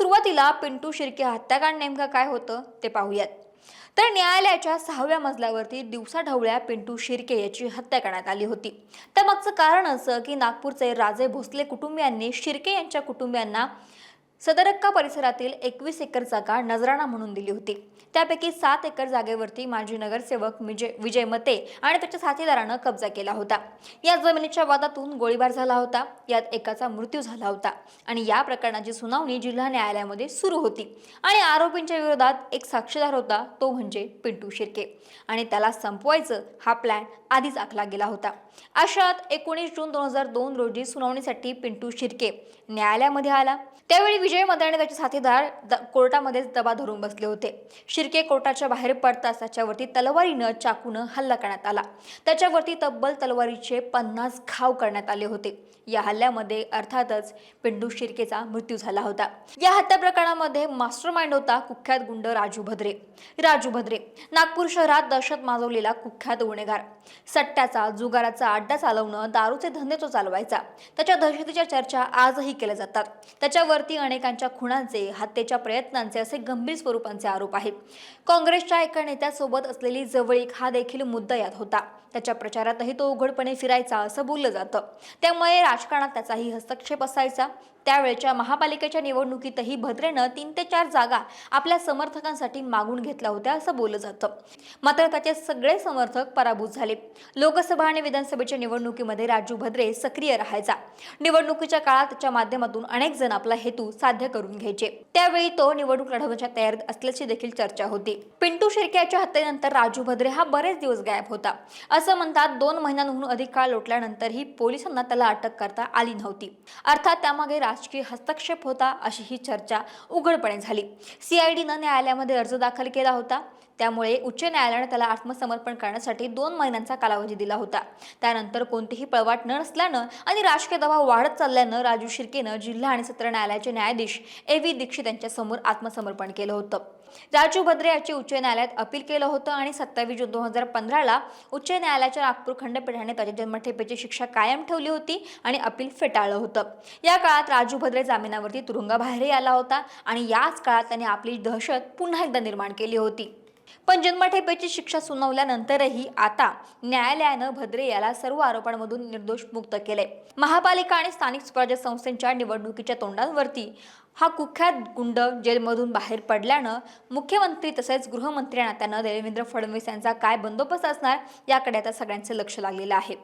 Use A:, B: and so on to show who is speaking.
A: सुरुवातीला पिंटू शिर्के हत्याकांड नेमकं काय होतं ते पाहूयात. तर न्यायालयाच्या सहाव्या मजल्यावरती दिवसाढवळ्या पिंटू शिर्के याची हत्या करण्यात आली होती. त्यामागचं कारण असं की नागपूरचे राजे भोसले कुटुंबियांनी शिर्के यांच्या कुटुंबियांना सदरक्का परिसरातील एकवीस एकर जागा नजराणा म्हणून दिली होती. त्यापैकी सात एकर जागेवरती माजी नगरसेवक विजय विजय मते आणि त्याच्या साथीदारानं कब्जा केला होता. या जमिनीच्या वादातून गोळीबार झाला होता. यात एकाचा मृत्यू झाला होता आणि या प्रकरणाची सुनावणी जिल्हा न्यायालयामध्ये सुरू होती आणि आरोपींच्या विरोधात एक साक्षीदार होता तो म्हणजे पिंटू शिर्के. आणि त्याला संपवायचं हा प्लॅन आधीच आखला गेला होता. अशात एकोणीस जून दोन हजार दोन रोजी सुनावणीसाठी पिंटू शिर्के न्यायालयामध्ये आला. त्यावेळी विजय मते आणि त्याचे साथीदार कोर्टामध्येच दबा धरून बसले होते. शिर्के कोर्टाच्या बाहेर पडताच त्याच्यावरती तलवारीनं चाकूनं हल्ला करण्यात आला. त्याच्यावरती तब्बल तलवारीचे पन्नास घाव करण्यात आले होते. या हल्ल्यामध्ये अर्थातच पिंटू शिर्केचा मृत्यू झाला होता. या हत्या प्रकरणामध्ये मास्टर माइंड होता कुख्यात गुंड राजू भद्रे. राजू भद्रे नागपूर शहरात दहशत माजवलेला कुख्यात गुन्हेगार. सट्ट्याचा जुगाराचा अड्डा चालवणं दारूचे धंदे तो चालवायचा. त्याच्या दहशतीच्या चर्चा आजही केल्या जातात. त्याच्यावरती अनेकांच्या खुणांचे हत्येच्या प्रयत्नांचे असे गंभीर स्वरूपांचे आरोप आहेत. काँग्रेसच्या एका नेत्यासोबत असलेली जवळीक हा देखील मुद्दा यात होता. त्याच्या प्रचारातही तो उघडपणे फिरायचा असं बोललं जातं. त्यामुळे राजकारणात त्याचाही हस्तक्षेप असायचा. त्यावेळच्या महापालिकेच्या निवडणुकीतही भद्रेनं तीन ते चार जागा आपल्या समर्थकांसाठी मागून घेतल्या होत्या असं बोललं जातं. मात्र त्याचे सगळे समर्थक पराभूत झाले. लोकसभा आणि विधानसभेच्या निवडणुकीमध्ये राजू भद्रे सक्रिय राहायचा. निवडणुकीच्या काळात त्याच्या माध्यमातून अनेक जण आपला हेतू साध्य करून घ्यायचे. त्यावेळी तो निवडणूक लढवण्याच्या तयारीत असल्याची देखील चर्चा होती. पिंटू शिर्के याच्या हत्येनंतर राजू भद्रे हा बरेच दिवस गायब होता. असं म्हणतात दोन महिन्यांहून अधिक काळ लोटल्यानंतरही पोलिसांना त्याला अटक करता आली नव्हती. अर्थात त्यामागे राजकीय हस्तक्षेप होता अशी ही चर्चा उघडपणे झाली. सीआयडीनं न्यायालयामध्ये अर्ज दाखल केला होता. त्यामुळे उच्च न्यायालयाने त्याला आत्मसमर्पण करण्यासाठी दोन महिन्यांचा कालावधी दिला होता. त्यानंतर कोणतीही पळवाट न नसल्यानं आणि राजकीय दबाव वाढत चालल्यानं राजू शिर्केनं जिल्हा आणि सत्र न्यायालयाचे न्यायाधीश ए व्ही दीक्षित यांच्यासमोर आत्मसमर्पण केलं होतं. राजू भद्रे याची उच्च न्यायालयात अपील केलं होतं आणि सत्तावीस जून दोन हजार पंधराला उच्च न्यायालयाच्या नागपूर खंडपीठाने त्याच्या जन्मठेपेची शिक्षा कायम ठेवली होती आणि अपील फेटाळलं होतं. या काळात राजू भद्रे जामिनावरती तुरुंगाबाहेरही आला होता आणि याच काळात त्याने आपली दहशत पुन्हा एकदा निर्माण केली होती. पण जन्मठेपेची शिक्षा सुनावल्यानंतरही आता न्यायालयानं भद्रे याला सर्व आरोपांमधून निर्दोष मुक्त केले महापालिका आणि स्थानिक स्वराज्य संस्थेच्या निवडणुकीच्या तोंडांवरती हा कुख्यात गुंड जेलमधून बाहेर पडल्यानं मुख्यमंत्री तसेच गृहमंत्री नात्यानं देवेंद्र फडणवीस यांचा काय बंदोबस्त असणार याकडे आता सगळ्यांचे लक्ष लागलेलं आहे.